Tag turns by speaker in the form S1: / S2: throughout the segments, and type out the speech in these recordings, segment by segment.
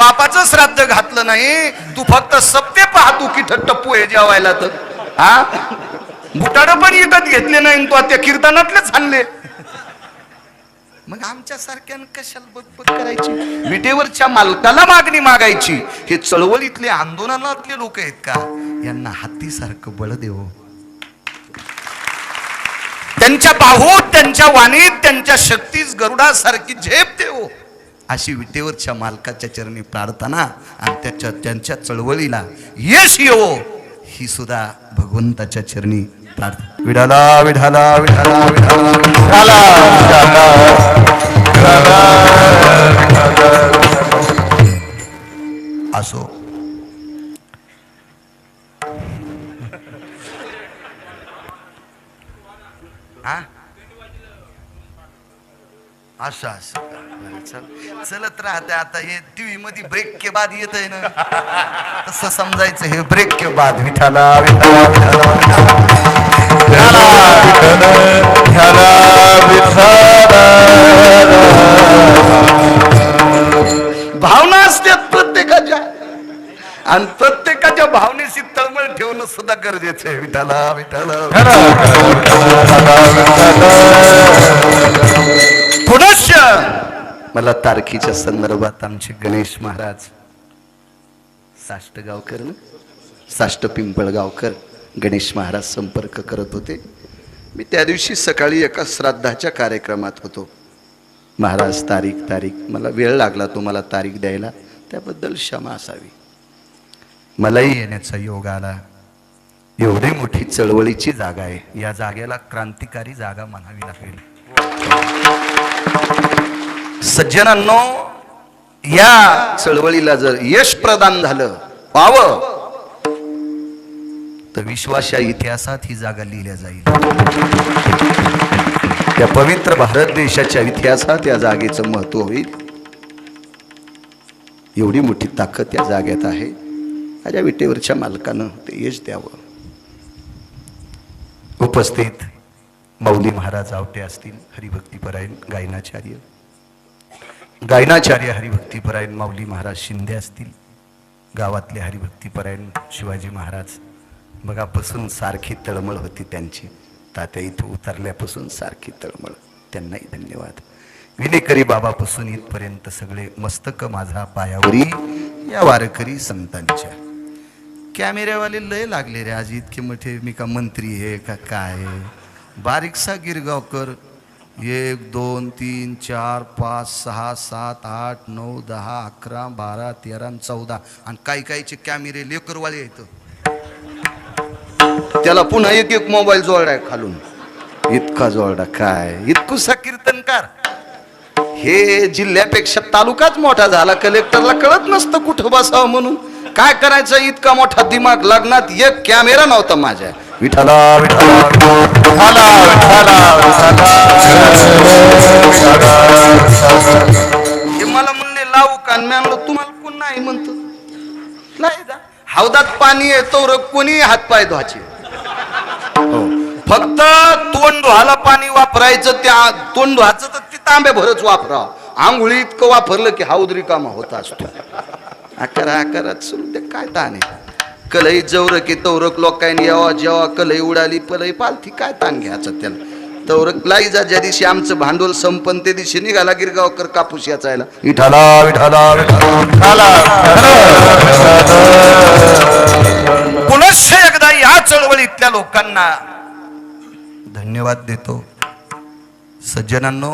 S1: बापाच श्राद्ध घातलं नाही तू फक्त सप्ते पाहतो की टप्पू हे जेवायला तर. हा? बुटाड पण येतात घेतले नाही तू त्या कीर्तनातलेच आणले. मग आमच्या सारख्यानं कशाला बदबद करायची? विटेवरच्या मालकाला मागणी मागायची. हे चळवळीतले आंदोलनातले लोक आहेत का? यांना हातीसारखं बळ देव हो. त्यांच्या बाहूत त्यांच्या वाणीत त्यांच्या शक्तीस गरुडासारखी झेप देव हो. अशी विटेवरच्या मालकाच्या चरणी प्रार्थना आणि त्याच्या त्यांच्या चळवळीला यश येवो ही सुद्धा भगवंताच्या चरणी प्रार्थना. विढाला विढाला विढाला विढाला असो. हा? असं असं. चल. चलत राहते आता हे टीव्ही मध्ये ब्रेक के बाद येत आहे ना. तसं समजायचं हे ब्रेक के बाद. विठाला विठाला विठाला, भावना असतात प्रत्येकाच्या. आणि प्रत्येकाच्या भावनेशी तळमळ ठेवणं सुद्धा गरजेचं आहे. विठाला विठाला थोडस मला तारखीच्या संदर्भात आमचे गणेश महाराज साष्टगावकर ना? साष्ट पिंपळगावकर गणेश महाराज संपर्क करत होते. मी त्या दिवशी सकाळी एका श्राद्धाच्या कार्यक्रमात होतो. महाराज तारीख तारीख. मला वेळ लागला तुम्हाला तारीख द्यायला. त्याबद्दल क्षमा असावी. मलाही येण्याचा योग आला. एवढी मोठी चळवळीची जागा आहे. या जागेला क्रांतिकारी जागा म्हणावी लागेल. सज्जनांनो या चळवळीला जर यश प्रदान झालं पावं तर विश्वासच्या इतिहासात ही जागा लिहिल्या जाईल. त्या पवित्र भारत देशाच्या इतिहासात या जागेचं महत्त्व होईल. एवढी मोठी ताकद या जागेत आहे. माझ्या विटेवरच्या मालकानं ते यश द्यावं. उपस्थित मौली महाराज आवटे असतील हरिभक्तीपरायण गायनाचार्य. गायनाचार्य हरिभक्तीपरायण माऊली महाराज शिंदे असतील. गावातले हरिभक्तीपरायण शिवाजी महाराज. मगापासून सारखी तळमळ होती त्यांची. तात्या इथं उतरल्यापासून सारखी तळमळ. त्यांनाही धन्यवाद. विनेकरी बाबापासून इथपर्यंत सगळे मस्तक माझा पायावरी या वारकरी संतांच्या. कॅमेऱ्यावाले लय लागले रे आज इतके मोठे. मी का मंत्री आहे का काय आहे? बारीकसा गिरगावकर एक दोन तीन चार पाच सहा सात आठ नऊ दहा अकरा बारा तेरा चौदा. आणि काही काहीचे कॅमेरे लेकरवाले आहेत. त्याला पुन्हा एक एक मोबाईल जोडलाय खालून. इतका जोडा काय? इतकुसा कीर्तनकार हे जिल्ह्यापेक्षा तालुकाच मोठा झाला कलेक्टरला कळत नसतं कुठं बसावं म्हणून. काय करायचं? इतका मोठा दिमाग लग्नात एक कॅमेरा नव्हता माझ्या. विठाला विठाला हे मला म्हणले लावू का? आणि मी म्हणलं तुम्हाला कोण नाही म्हणतो? नाही जा. हौदात पाणी येतो र कोणी हातपाय धुवायचे. हो. फक्त तोंड धुवाला पाणी वापरायचं त्या तोंड धुवायचं तर ते तांब्या भरच वापरा आंघोळी इतकं वापरलं की हाऊद रिकामा होता असतो. अकरा अकरात सुरू ते काय ताण आहे? कलई जवरक की तवरक लोकांनी यावा जेव्हा कलई उडाली पलई पालथी काय ताण घ्यायचं त्याला? तवरक लाईजा ज्या दिवशी आमचं भांडवल संपन त्या दिवशी निघाला गिरगावकर कापूस याचायला. विठाला विठाला विठाला पुनश्च एकदा या चळवळीतल्या लोकांना धन्यवाद देतो. सज्जनांनो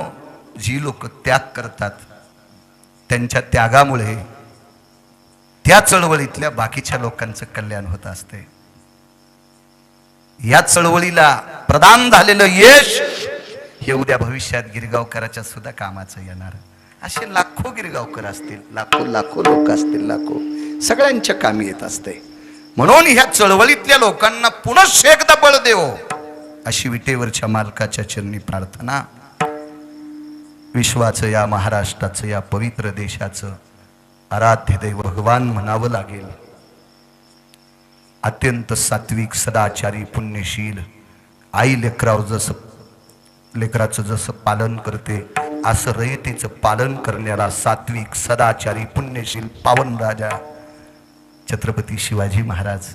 S1: जी लोक त्याग करतात त्यांच्या त्यागामुळे त्या चळवळीतल्या बाकीच्या लोकांचं कल्याण होत असते. या चळवळीला प्रदान झालेलं यश हे उद्या भविष्यात गिरगावकराच्या सुद्धा कामाचं येणार. असे लाखो गिरगावकर असतील लाखो लाखो लोक असतील लाखो. सगळ्यांच्या कामी येत असते. म्हणून ह्या चळवळीतल्या लोकांना पुनश एकदा बळ देव. अशी विटेवरच्या मालकाच्या चरणी प्रार्थना. विश्वाचं या महाराष्ट्राचं या पवित्र देशाचं आराध्य दैव भगवान म्हणावं लागेल. अत्यंत सात्विक सदाचारी पुण्यशील आई लेकरावर जसं लेकराचं जसं पालन करते असं रयतेचं पालन करण्याला सात्विक सदाचारी पुण्यशील पावन राजा छत्रपती शिवाजी महाराज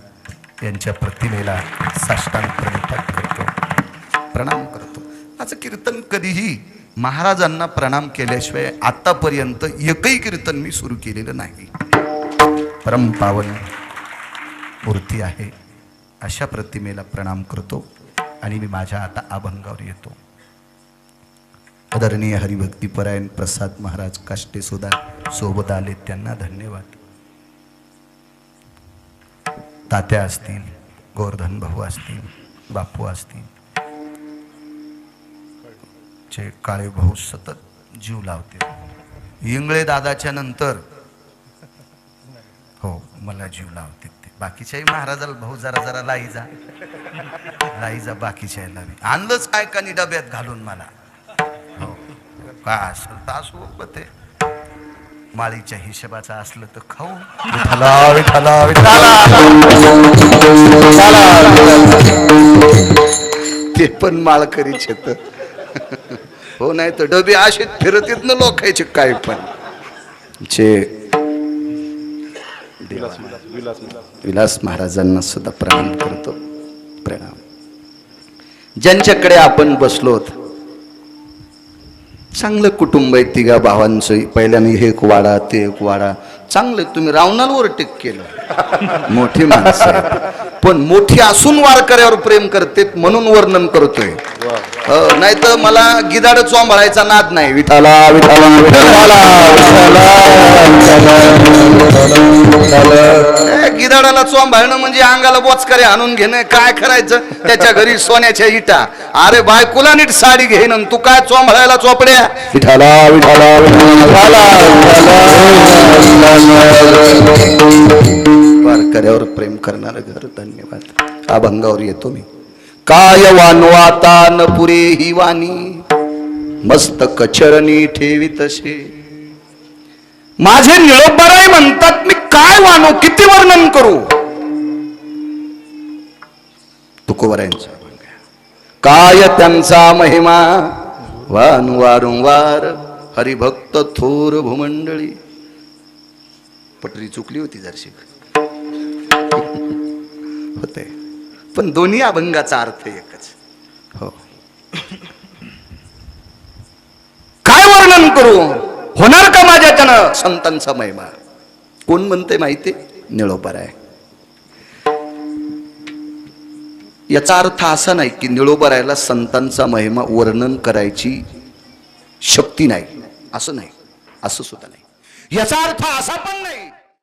S1: यांच्या प्रतिमेला साष्टांग प्रणिपात करतो. प्रणाम करतो. माझं कीर्तन कधीही महाराजांना प्रणाम केल्याशिवाय आतापर्यंत एकही कीर्तन मी सुरू केलेलं नाही. परमपावन मूर्ती आहे. अशा प्रतिमेला प्रणाम करतो आणि मी माझ्या आता अभंगावर येतो. आदरणीय हरिभक्तीपरायण प्रसाद महाराज काष्टे सुद्धा सोबत आले त्यांना धन्यवाद. तात्या असतील गोवर्धन भाऊ असतील बापू असतील चे काळे भाऊ सतत जीव लावते इंगळे दादाच्या नंतर हो मला जीव लावते ते. बाकीच्याही महाराजाला भाऊ जरा जरा लाई जा. लाई जा बाकीच्या लावी आणलंच काय का डब्यात घालून मला? हो. काय असेल तर असो ते. माळीच्या हिशेबाचा असलं तर खाऊ. विठ्ठला विठ्ठला ते पण माळकरी छत हो नाही तर डबे असे फिरत येत ना लोकायचे काय पण. चे विलास महाराजांना सुद्धा प्रणाम करतो. प्रणाम. ज्यांच्याकडे आपण बसलोत चांगलं कुटुंब आहे तिघा भावांचं पहिल्याने हे एक वाडा ते एक वाडा चांगलं तुम्ही रावणावर टेक केलं मोठी माणसं. पण मोठी असून वारकऱ्यावर प्रेम करते म्हणून वर्णन करतोय नाही तर मला गिदाड चोंबळायचा नाद नाही विठाला विठाला विठाला गिदाडाला चोंबाळणं म्हणजे अंगाला बोचकारे आणून घेणं. काय करायचं? त्याच्या घरी सोन्याच्या इटा. अरे बायकोला नीट साडी घेईन तू काय चोंबळायला चोपड्या विठाला विठाला वारकऱ्यावर प्रेम करणार घर धन्यवाद. अभंगावर येतो मी. काय वानवाता न पुरे ही वाणी? मस्त कचरणी ठेवी तसे. माझे निळोबराय म्हणतात मी काय मानू किती वर्णन करू? तुकोबऱ्यांचा अभंग काय त्यांचा महिमा? वान वारंवार हरिभक्त थोर भूमंडळी. पटरी चुकली होती जरशी होते. पण दोन्ही अभंगाचा अर्थ एकच. हो. काय वर्णन करू? होणार का माझ्याच्यानं संतांचा महिमा? कोण म्हणते माहिती? निळोपर आहे याचा अर्थ असा नाही की निळोबरायला संतांचा महिमा वर्णन करायची शक्ती नाही. असं नाही. असं सुद्धा नाही. याचा अर्थ असा पण नाही